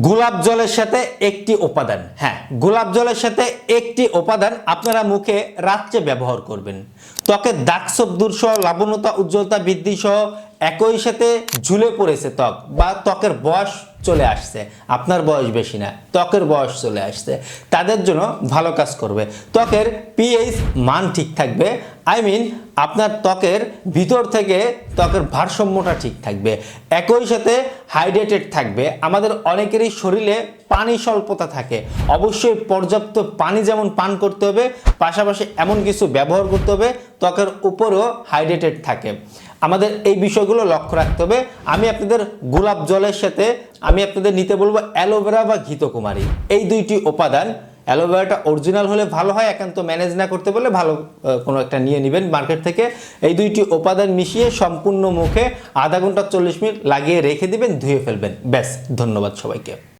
গোলাপ জলের সাথে একটি উপাদান হ্যাঁ গোলাপ জলের সাথে একটি উপাদান আপনারা মুখে রাত্রে ব্যবহার করবেন। ত্বকের দাগ সব দূর সহ লাবণতা উজ্জ্বলতা বৃদ্ধি সহ একই সাথে ঝুলে পড়েছে ত্বক বা ত্বকের বয়স চলে আসছে। আপনার বয়স বেশি না, ত্বকের বয়স চলে আসছে। তাদের জন্য ভালো কাজ করবে। ত্বকের পিএইচ মান ঠিক থাকবে। আই মিন আপনার ত্বকের ভিতর থেকে ত্বকের ভারসাম্যটা ঠিক থাকবে। একই সাথে হাইড্রেটেড থাকবে। আমাদের অনেকেরই শরীরে পানি স্বল্পতা থাকে। অবশ্যই পর্যাপ্ত পানি যেমন পান করতে হবে, পাশাপাশি এমন কিছু ব্যবহার করতে হবে, ত্বকের উপরও হাইড্রেটেড থাকে। আমাদের এই বিষয়গুলো লক্ষ্য রাখতে হবে। আমি আপনাদের গোলাপ জলের সাথে আমি আপনাদের নিতে বলব অ্যালোভেরা বা ঘিতকুমারী। এই দুইটি উপাদান, অ্যালোভেরাটা অরিজিনাল হলে ভালো হয়, একান্ত ম্যানেজ না করতে পারলে ভালো কোনো একটা নিয়ে নেবেন মার্কেট থেকে। এই দুইটি উপাদান মিশিয়ে সম্পূর্ণ মুখে আধা ঘণ্টা চল্লিশ মিনিট লাগিয়ে রেখে দিবেন, ধুয়ে ফেলবেন। ব্যাস, ধন্যবাদ সবাইকে।